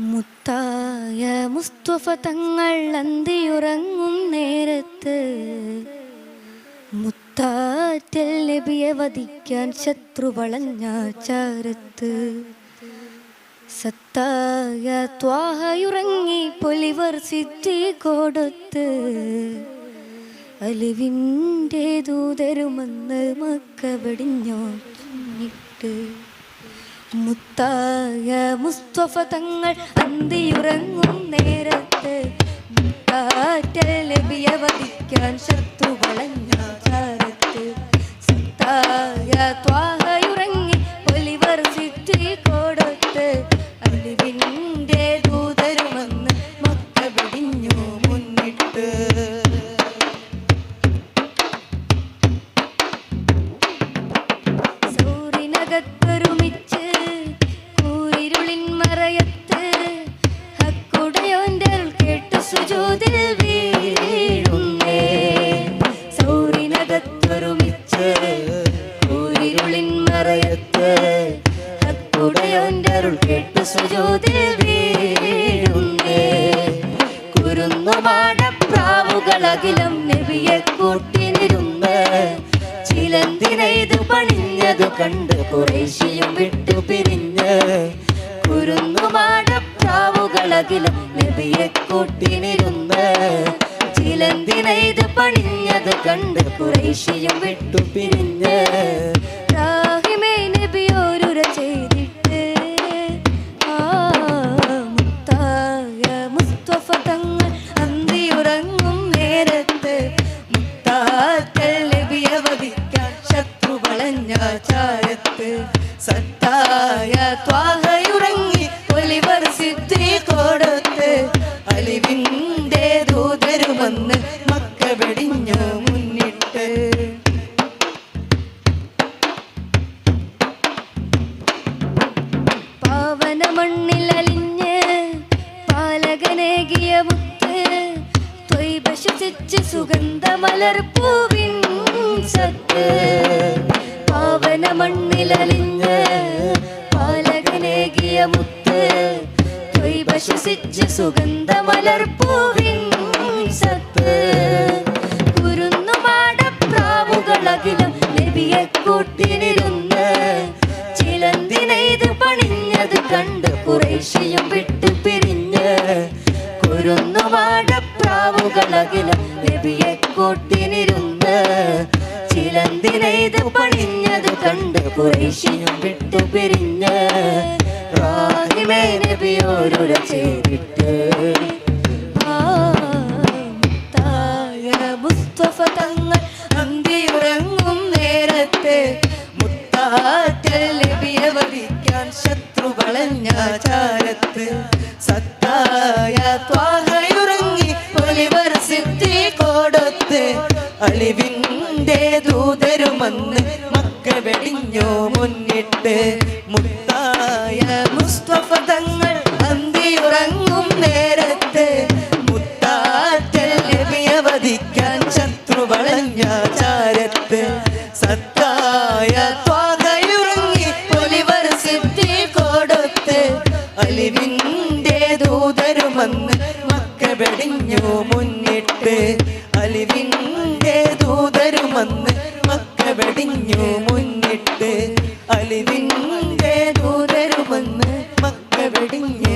മുത്തായ മുസ്തഫ തങ്ങൾ അന്തിയുറങ്ങും നേരത്ത് മുത്താറ്റൽ നബിയെ വധിക്കാൻ ശത്രു വളഞ്ഞ ചാരത്ത്. സത്തായ ത്വാഹയുറങ്ങി പൊലിവർ സിദ്ധി കൊടുത്ത് അലിവിന്റെ ദൂതരുമെന്ന് മക്ക വെടിഞ്ഞോട്ട് മുത്തായ മുസ്തഫ തങ്ങൾ അന്തിയുറങ്ങും നേരത്ത്. മുത്താറ്റൽ ലഭ്യവധിക്കാൻ വധിക്കാൻ ശത്രു വളഞ്ഞ സൂറിനകത്തൊരുമിച്ച് കൂരിരുളിൻ മറയത്ത് ഹക്കുടയോന്റെ അരുൾ കേട്ട് സുജോതി വീഴുന്നേ. കുരുന്നുമാടപ്രാവുകളകിലും നബിയെ കൂട്ടിനിരുന്ന്. ചിലന്തിനെയ്തു പണിഞ്ഞതു കണ്ട് കുറേശ്ശിയും വിട്ടു പിരിഞ്ഞ്. കുരുന്നുമാടപ്രാവുകളകിലും നബിയെ കൂട്ടിനിരുന്ന്. ചിലന്തിനെയ്തു പണിഞ്ഞത് കണ്ട് കുറേശ്ശിയും വിട്ടു പിരിഞ്ഞ്. രാഹിമേ നബിയോരുര ചെയ്തിട്ട്. ആ മുത്തായ മുസ്തഫ തങ്ങൾ അന്തിയുറങ്ങും നേരത്ത്. മുത്താറ്റൽ നബിയെ ശത്രു വളഞ്ഞ ചാരത്ത് സത്തായ ത്വാഹയുറങ്ങി ഒലിവർ സിദ്ധി കൊടുത്ത് മുത്ത് തൊയ്ബ സുഗന്ധമലർ പൂവിൻ സത്ത്. പാവന മണ്ണിലലിഞ്ഞ് പാലകനേകിയ മുത്ത് തൊയ്ബ സുഗന്ധമലർ പൂവിൻ സത്ത്. കുരുന്നുമാടപ്രാവുകളകിലും നബിയെ കൂട്ടിനിരുന്ന് ചിലന്തിനെയ്ത് പണിഞ്ഞത് കണ്ട് കുറേശ്ശിയും വിട്ടു കുരുന്നുമാടപ്രാവുകളകിലും നബിയെ കൂട്ടിനിരുന്ന് ചിലന്തിനെയ്ത് പണിഞ്ഞത് കണ്ട് കുറേശ്ശിയും വിട്ടു പിരിഞ്ഞ് റാഹിമേ നബിയോരുര മുത്തായ മുസ്തഫ തങ്ങൾ അന്തിയുറങ്ങും നേരത്തെ മുത്താറ്റൽ നബിയെ വധിക്കാൻ ശത്രു വളഞ്ഞ ചാരത്ത് സത്തായ ത്വാഹയുറങ്ങി ഒലിവർ സിദ്ധി കൊടുത്ത്. വെടിഞ്ഞു മുന്നിട്ട്. മുത്തായ മുസ്തഫ തങ്ങൾ അന്തിയുറങ്ങും നേരത്ത് ദൂതരുമെന്ന് മക്ക വെടിഞ്ഞു മുന്നിട്ട് അലിവിന്റെ ദൂതരുമെന്ന് മക്ക വെടിഞ്ഞു മുന്നിട്ട് അലിവിന്റെ ദൂതരുമെന്ന് മക്ക വെടിഞ്ഞു മുന്നിട്ട്